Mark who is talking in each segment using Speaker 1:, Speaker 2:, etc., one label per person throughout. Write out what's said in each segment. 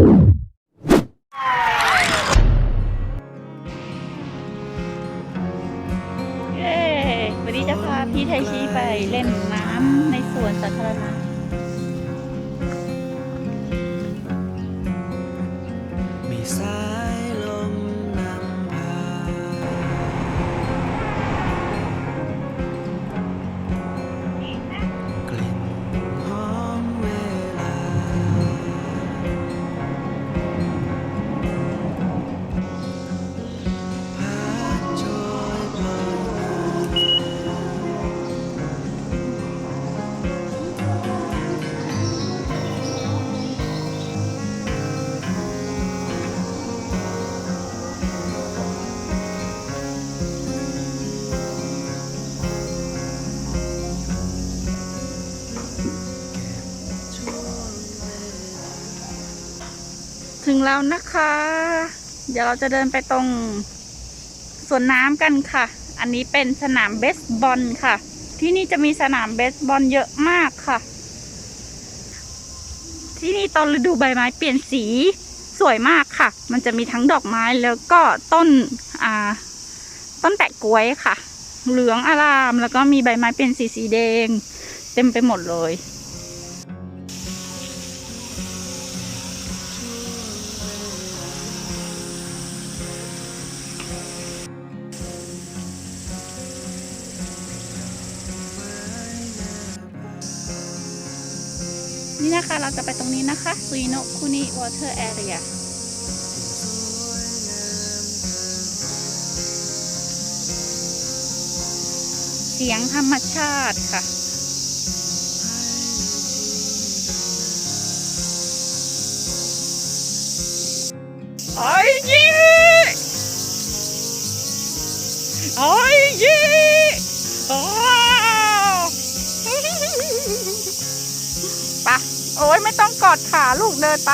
Speaker 1: Thank you. แล้วนะคะ เดี๋ยวเราจะเดินไปตรงสวนน้ำกันค่ะ อันนี้เป็นสนามเบสบอลค่ะ ที่นี่จะมีสนามเบสบอลเยอะมากค่ะ ที่นี่ตอนฤดูใบไม้เปลี่ยนสีสวยมากค่ะ มันจะมีทั้งดอกไม้แล้วก็ต้นอ่าต้นแปะกล้วยค่ะ เหลืองอารามแล้วก็มีใบไม้เปลี่ยนสีสีแดง เต็มไปหมดเลย นี่นะคะเราจะไปตรงนี้นะคะซุยโนะคุนิวอเตอร์แอเรียเสียงธรรมชาติค่ะไอ้ยี่ไอ้ยี่อ้ โอ้ยไม่ต้องกอดขาลูกเดินไป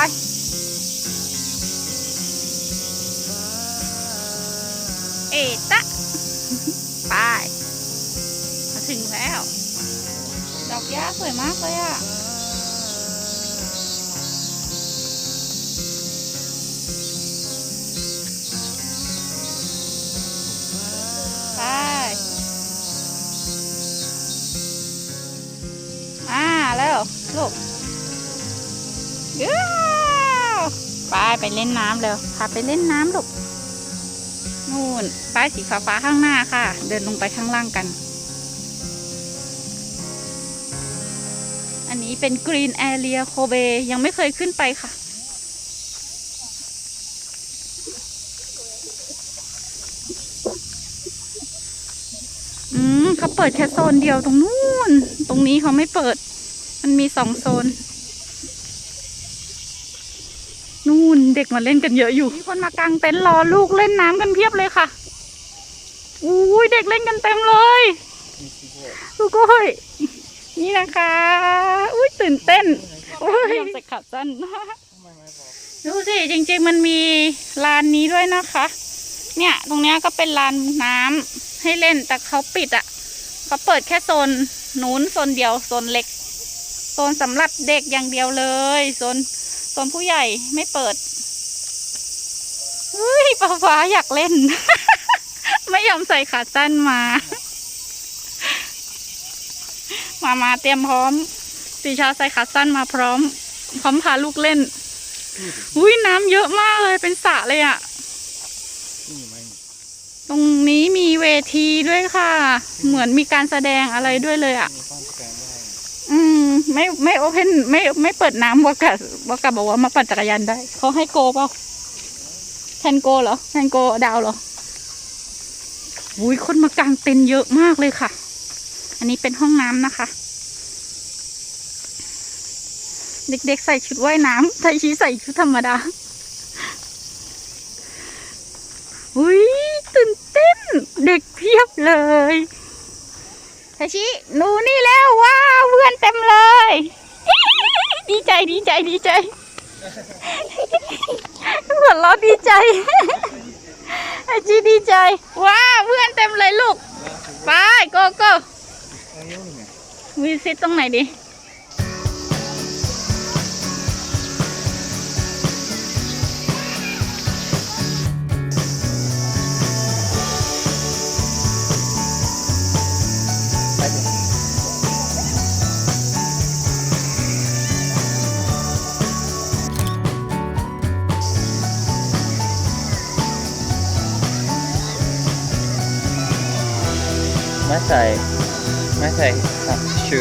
Speaker 1: เอตะไปมาถึงแล้ว ดอกหญ้าสวยมากเลยอะ ไปเล่นน้ำเร็วพาไปเล่นน้ำลูกนู่นป้ายสีฟ้าฟ้าๆข้างหน้าค่ะ เดินลงไปข้างล่างกัน อันนี้เป็นกรีนแอเรียโคเบยังไม่เคยขึ้นไปค่ะ อืมเขาเปิดแค่โซนเดียวตรงนู้น ตรงนี้เขาไม่เปิด มันมีสองโซน นู่นเด็กมาเล่นกันเยอะอยู่มีคนมากางเต็นท์รอลูกเล่นน้ำกันเพียบเลยค่ะอุ้ยเด็กเล่นกันเต็มเลยลูกโอ้ยนี่นะคะอุ้ยตื่นเต้นโอ้ยใส่ขาสั้นดูสิจริงๆมันมีลานนี้ด้วยนะคะ เนี่ยตรงเนี้ยก็เป็นลานน้ำให้เล่นแต่เขาปิดอะ่ะเขาเปิดแค่โซนนู้นโซนเดียวโซนเล็กโซนสำหรับเด็กอย่างเดียวเลยโซน โซนผู้ใหญ่ไม่เปิดเฮ้ยป้าฟ้าอยากเล่น ไม่ยอมใส่ขาสั้นมา มามาเตรียมพร้อมสีชาใส่ขาสั้นมาพร้อม พร้อมพาลูกเล่นอุ้ยน้ำเยอะมากเลยเป็นสระเลยอะ่ะตรงนี้มีเวทีด้วยค่ะ เหมือนมีการแสดงอะไรด้วยเลยอะ่ะ อืม ไม่ไม่โอเพนไม่ไม่เปิดน้ำวากาวากาบอกว่ามาปั่นจักรยานได้เขาให้โกเปล่าแทนโกเหรอแทนโกดาวเหรออุ้ยคนมากางเต็นท์เยอะมากเลยค่ะ อันนี้เป็นห้องน้ำนะคะ เด็กๆใส่ชุดว่ายน้ำไทชีใส่ชุดธรรมดาอุ้ยตื่นเต้น เด็กเพียบเลย ไทชิหนูนี่แล้วว้าวเพื่อนเต็มเลย ดีใจดีใจดีใจหัวเราะดีใจไอจีดีใจว้าวเพื่อนเต็มเลยลูกไปโกโก้มีซิตตรงไหนดี
Speaker 2: ไม่ใส่ชู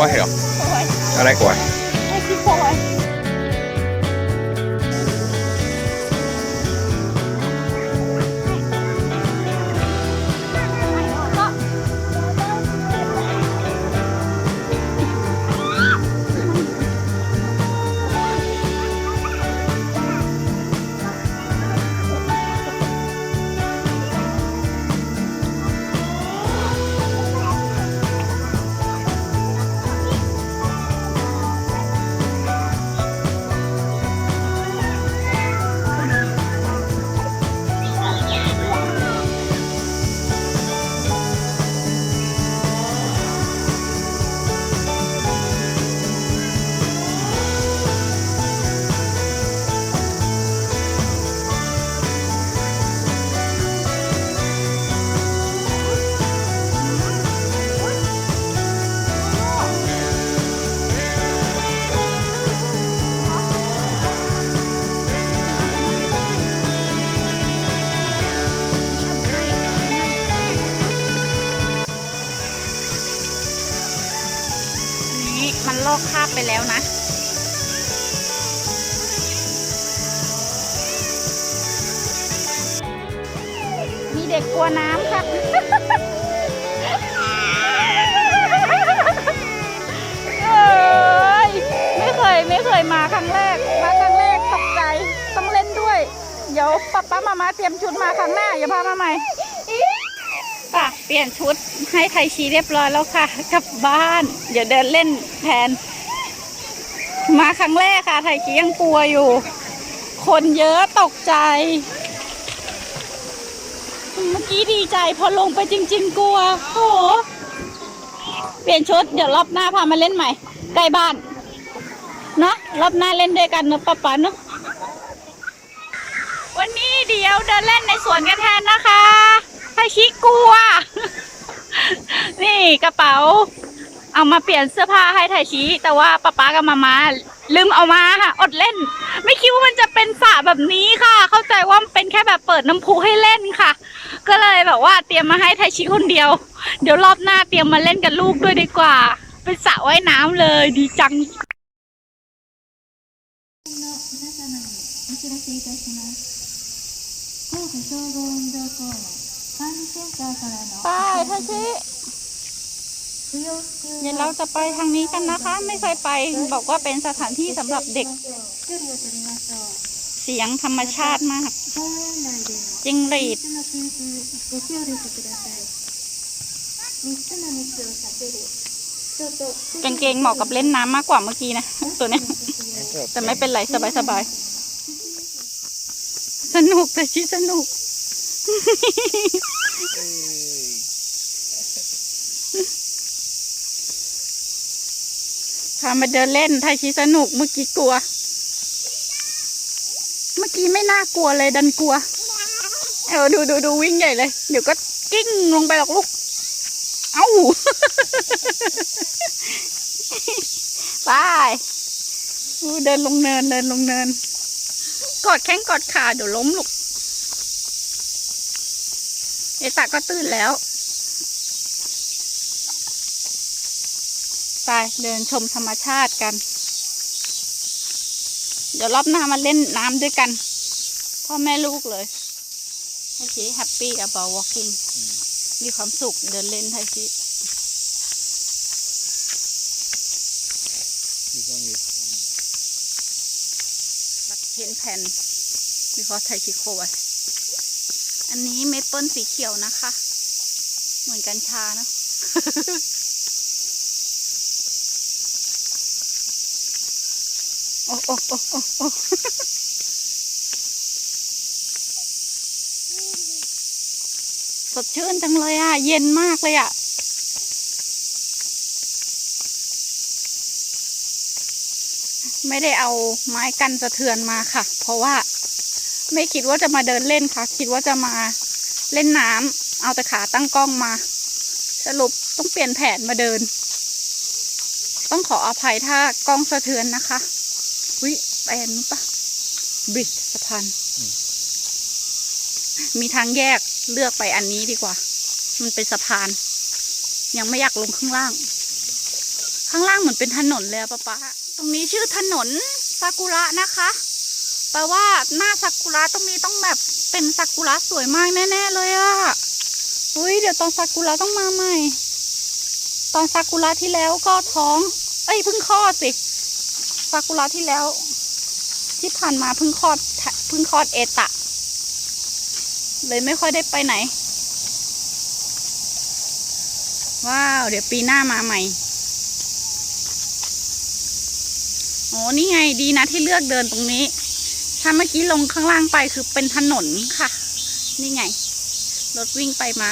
Speaker 2: ควยเหรอ
Speaker 1: อะ
Speaker 2: ไรควย
Speaker 1: คราบไปแล้วนะ มีเด็กกลัวน้ำค่ะยไม่เคยไม่เคยมาครั้งแรก มาครั้งแรกตกใจต้องเล่นด้วย เดี๋ยวป๊าป๊ามามาเตรียมชุดมาครั้งหน้าอย่าพามาใหม่ป่ะเปลี่ยนชุดให้ไทยชีเรียบร้อยแล้วค่ะกลับบ้าน เดี๋ยวเดินเล่นแทน มาครั้งแรกค่ะไทยชียังกลัวอยู่ คนเยอะตกใจ เมื่อกี้ดีใจพอลงไปจริง ๆ กลัวโอ้โหเปลี่ยนชุดเดี๋ยวรอบหน้าพามาเล่นใหม่ใกล้บ้านเนอะรอบหน้าเล่นด้วยกันเนอะป๊าป๊าเนอะวันนี้เดี๋ยวเดินเล่นในสวนกันแทนนะคะไทชิกลัว นี่กระเป๋า เอามาเปลี่ยนเสื้อผ้าให้ไทชีแต่ว่าป้าป๊ากับมามาลืมเอามาค่ะ อดเล่น ไม่คิดว่ามันจะเป็นสระแบบนี้ค่ะ เข้าใจว่าเป็นแค่แบบเปิดน้ำพุให้เล่นค่ะ ก็เลยแบบว่าเตรียมมาให้ไทชิคนเดียว เดี๋ยวรอบหน้าเตรียมมาเล่นกับลูกด้วยดีกว่า เป็นสระว่ายน้ำเลยดีจังไปไทชิ เดี๋ยวเราจะไปทางนี้กันนะคะ ไม่เคยไปบอกว่าเป็นสถานที่สำหรับเด็ก เสียงธรรมชาติมากจิงหรีดกางเกงเหมาะกับเล่นน้ำมากกว่าเมื่อกี้นะ ตัวนี้แต่ไม่เป็นไรสบายสบายสนุกแต่ชิสนุก พามาเดินเล่นไทยชีสนุกเมื่อกี้กลัว เมื่อกี้ไม่น่ากลัวเลยดันกลัว เออดูดูดูวิ่งใหญ่เลย เดี๋ยวก็กิ้งลงไปหรอกลูก เอ้าไปอู้เดินลงเนินเดินลงเนิน กอดแข้งกอดขาเดี๋ยวล้มลูก เอตาก็ตื่นแล้ว ไปเดินชมธรรมชาติกัน เดี๋ยวรอบหน้ามาเล่นน้ำด้วยกันไทพ่อแม่ลูกเลยไทชิแฮปปี้ about walking มีความสุขเดินเล่นไทชิ
Speaker 2: You don't use
Speaker 1: บัตรเทนแผ่นมีคอไทชิโคไว้อันนี้เมเปิลสีเขียวนะคะ เหมือนกัญชาเนอะ โอ้โอ้โอ้โอ้โอ้สดชื่นจังเลยอะ เย็นมากเลยอะไม่ได้เอาไม้กันสะเทือนมาค่ะ เพราะว่าไม่คิดว่าจะมาเดินเล่นค่ะ คิดว่าจะมาเล่นน้ำเอาแต่ขาตั้งกล้องมา สรุปต้องเปลี่ยนแผนมาเดิน ต้องขออภัยถ้ากล้องสะเทือนนะคะ วิแอนนี้ปะบริดสะพานมีทางแยกเลือกไปอันนี้ดีกว่า มันเป็นสะพาน ยังไม่อยากลงข้างล่าง ข้างล่างเหมือนเป็นถนนเลยอะป๊าป๊าตรงนี้ชื่อถนนซากุระนะคะแปลว่าหน้าซากุระตรงนี้ต้องแบบเป็นซากุระสวยมากแน่ ๆ เลยอะอุ้ยเดี๋ยวตอนซากุระต้องมาใหม่ ตอนซากุระที่แล้วก็ท้อง เอ้ยเพิ่งคลอดสิ ซากุระที่แล้ว ที่ผ่านมาเพิ่งคลอดเพิ่งคลอดเอตะ เลยไม่ค่อยได้ไปไหน ว้าว เดี๋ยวปีหน้ามาใหม่โอ้นี่ไงดีนะที่เลือกเดินตรงนี้ ถ้าเมื่อกี้ลงข้างล่างไปคือเป็นถนนค่ะ นี่ไง รถวิ่งไปมา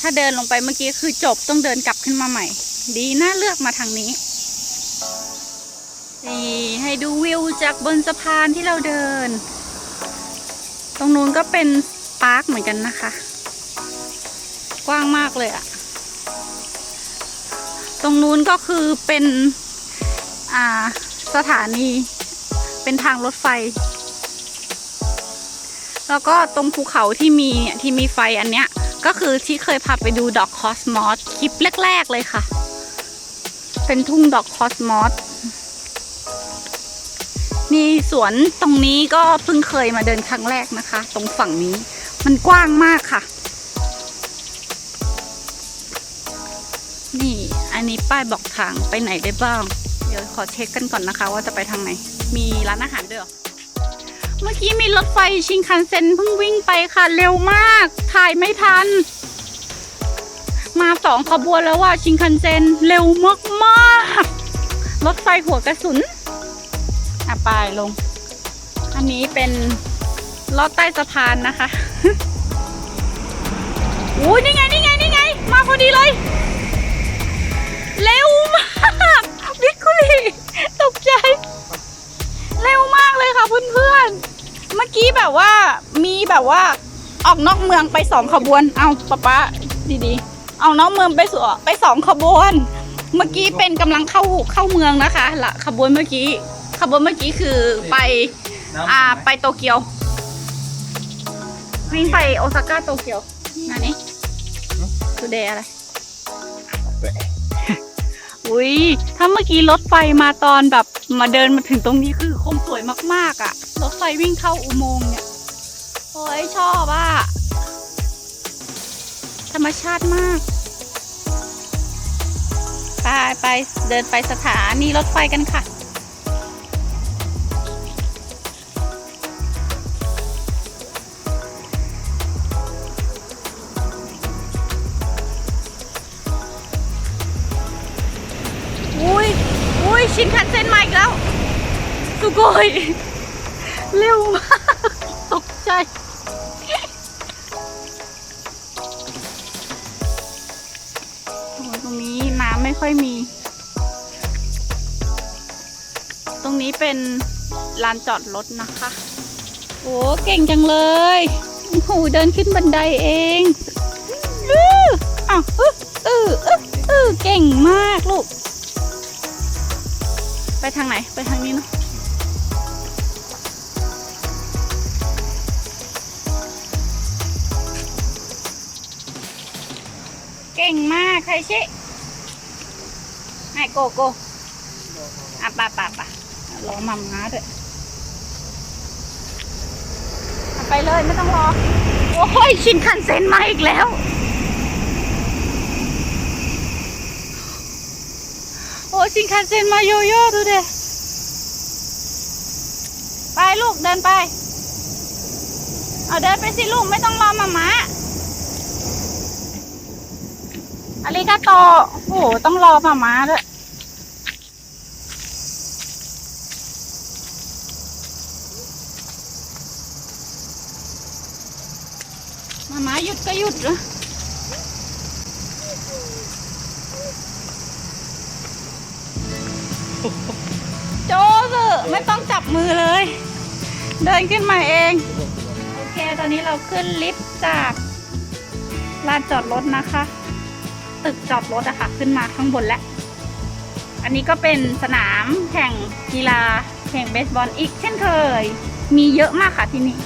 Speaker 1: ถ้าเดินลงไปเมื่อกี้คือจบต้องเดินกลับขึ้นมาใหม่ ดีนะเลือกมาทางนี้ นี่ให้ดูวิวจากบนสะพานที่เราเดิน ตรงนู้นก็เป็นปาร์คเหมือนกันนะคะ กว้างมากเลยอะตรงนู้นก็คือเป็นอ่าสถานีเป็นทางรถไฟ แล้วก็ตรงภูเขาที่มีเนี่ยที่มีไฟอันเนี้ยก็คือที่เคยพาไปดูดอกคอสมอสคลิปแรก ๆ เลยค่ะ เป็นทุ่งดอกคอสมอส มีสวนตรงนี้ก็เพิ่งเคยมาเดินครั้งแรกนะคะ ตรงฝั่งนี้มันกว้างมากค่ะ นี่อันนี้ป้ายบอกทางไปไหนได้บ้าง เดี๋ยวขอเช็คกันก่อนนะคะ ว่าจะไปทางไหน มีร้านอาหารด้วยเหรอเมื่อกี้มีรถไฟชิงคันเซ็นเพิ่งวิ่งไปค่ะ เร็วมาก ถ่ายไม่ทัน มาสองขบวนแล้วว่าชิงคันเซ็นเร็วมากๆรถไฟหัวกระสุน อะไปลง อันนี้เป็นลอดใต้สะพานนะคะโอ้ยนี่ไงนี่ไงนี่ไง มาพอดีเลย เร็วมากวิกคุยตกใจ เร็วมากเลยค่ะเพื่อนๆ เมื่อกี้แบบว่ามีแบบว่า ออกนอกเมืองไปสองขบวน เอาป๊าป๊าดีๆ เอานอกเมืองไปสวไปสองขบวน เมื่อกี้เป็นกำลังเข้าเข้าเมืองนะคะละขบวนเมื่อกี้ ขบวนเมื่อกี้คือไปอ่าไปโตเกียววิ่งไปโอซาก้าโตเกียวนั่นนี่ทูเดย์อะไรอุ้ยถ้าเมื่อกี้รถไฟมาตอนแบบมาเดินมาถึงตรงนี้คือคงสวยมากๆอะ่ะ รถไฟวิ่งเข้าอุโมงค์เนี่ย โอ้ยชอบอะ ธรรมชาติมาก ไปไปเดินไปสถานีรถไฟกันค่ะ แล้วสุโกยเร็วมากตกใจ ตรงนี้น้ำไม่ค่อยมี ตรงนี้เป็นลานจอดรถนะคะ โอ้เก่งจังเลยโอ้เดินขึ้นบันไดเองอื้ออ้าวอื้ออืออืออเก่งมากลูก ทางไหน ไปทางนี้เนอะเก่งมากใครชิให้โกโกอะป่ะป่ะป่ะรอมัมง้าด้วยไปเลยไม่ต้องรอ โอ้ย ชินคันเซ็นมาอีกแล้ว โอ้ ชินคันเซ็นมาโยโย่ดูเด้ไปลูกเดินไป เอาเดินไปสิลูกไม่ต้องรอมามาอาริกาโตโอ้โหต้องรอมามาด้วยมามาหยุดก็หยุดเหรอ ไม่ต้องจับมือเลย เดินขึ้นมาเอง โอเค ตอนนี้เราขึ้นลิฟต์จากลานจอดรถนะคะ ตึกจอดรถอะค่ะ ขึ้นมาข้างบนแล้ว อันนี้ก็เป็นสนามแข่งกีฬาแข่งเบสบอลอีกเช่นเคย มีเยอะมากค่ะที่นี่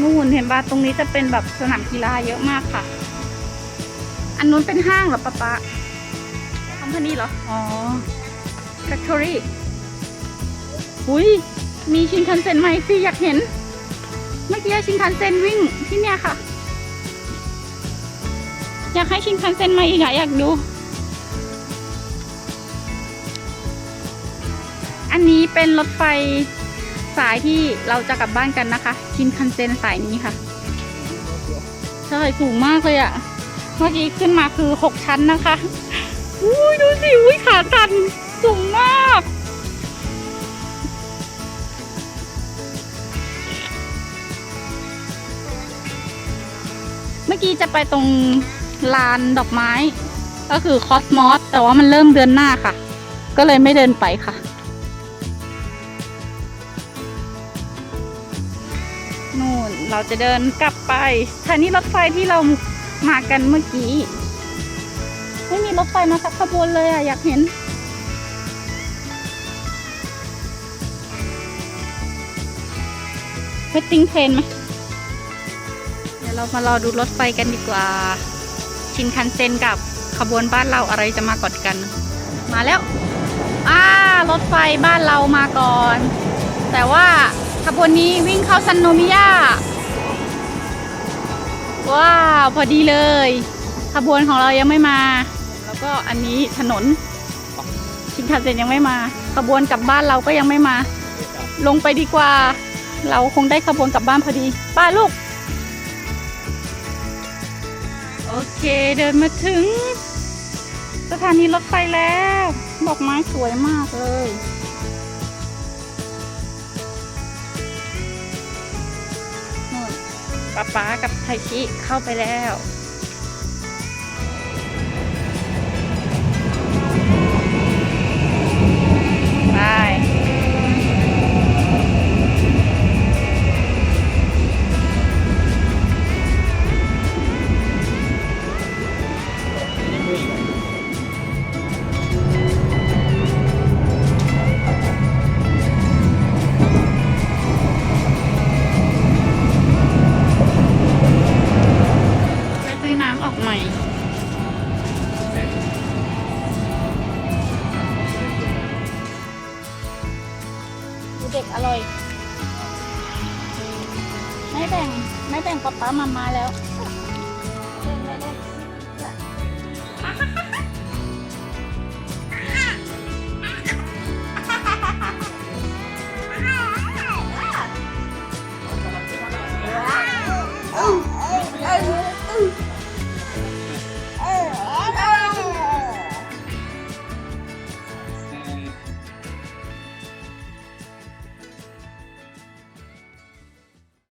Speaker 1: นู่นเห็นป่ะตรงนี้จะเป็นแบบสนามกีฬาเยอะมากค่ะ อันนู้นเป็นห้างเหรอป๊าป๊าคอมพานีเหรอ อ๋อ Factory อุ้ ยมีชินคันเซ็นไหมสิอยากเห็น เมื่อกี้ชินคันเซ็นวิ่งที่เนี่ยค่ะ อยากให้ชินคันเซ็นมาอีกอะอยากดู อันนี้เป็นรถไฟสายที่เราจะกลับบ้านกันนะคะ ชินคันเซ็นสายนี้ค่ะใช่สูงมากเลยอะเมื่อกี้ขึ้นมาคือหกชั้นนะคะอุ้ยดูสิอุ้ยขาตันสูงมาก มื่อกี้จะไปตรงลานดอกไม้ ก็คือคอสมอสแต่ว่ามันเริ่มเดือนหน้าค่ะ ก็เลยไม่เดินไปค่ะ นู่นเราจะเดินกลับไปสถานีรถไฟที่เรามากันเมื่อกี้ ไม่มีรถไฟมาสักขบวนเลยอะอยากเห็นเวทติ้งเพลนไหม เดี๋ยวเรามารอดูรถไฟกันดีกว่า ชินคันเซ็นกับขบวนบ้านเราอะไรจะมาก่อนกัน มาแล้วอ่ารถไฟบ้านเรามาก่อน แต่ว่าขบวนนี้วิ่งเข้าซันโนมิยาว้าวพอดีเลย ขบวนของเรายังไม่มา แล้วก็อันนี้ถนน ชินคันเซ็นยังไม่มา ขบวนกลับบ้านเราก็ยังไม่มา ลงไปดีกว่า เราคงได้ขบวนกลับบ้านพอดีป้าลูก โอเคเดินมาถึง สถานีรถไฟแล้วดอกไม้สวยมากเลยนู่นป๊าป๊ากับไทชิเข้าไปแล้ว ร่อย ไม่แบ่ง ไม่แบ่งป๊าป๊ามามาแล้ว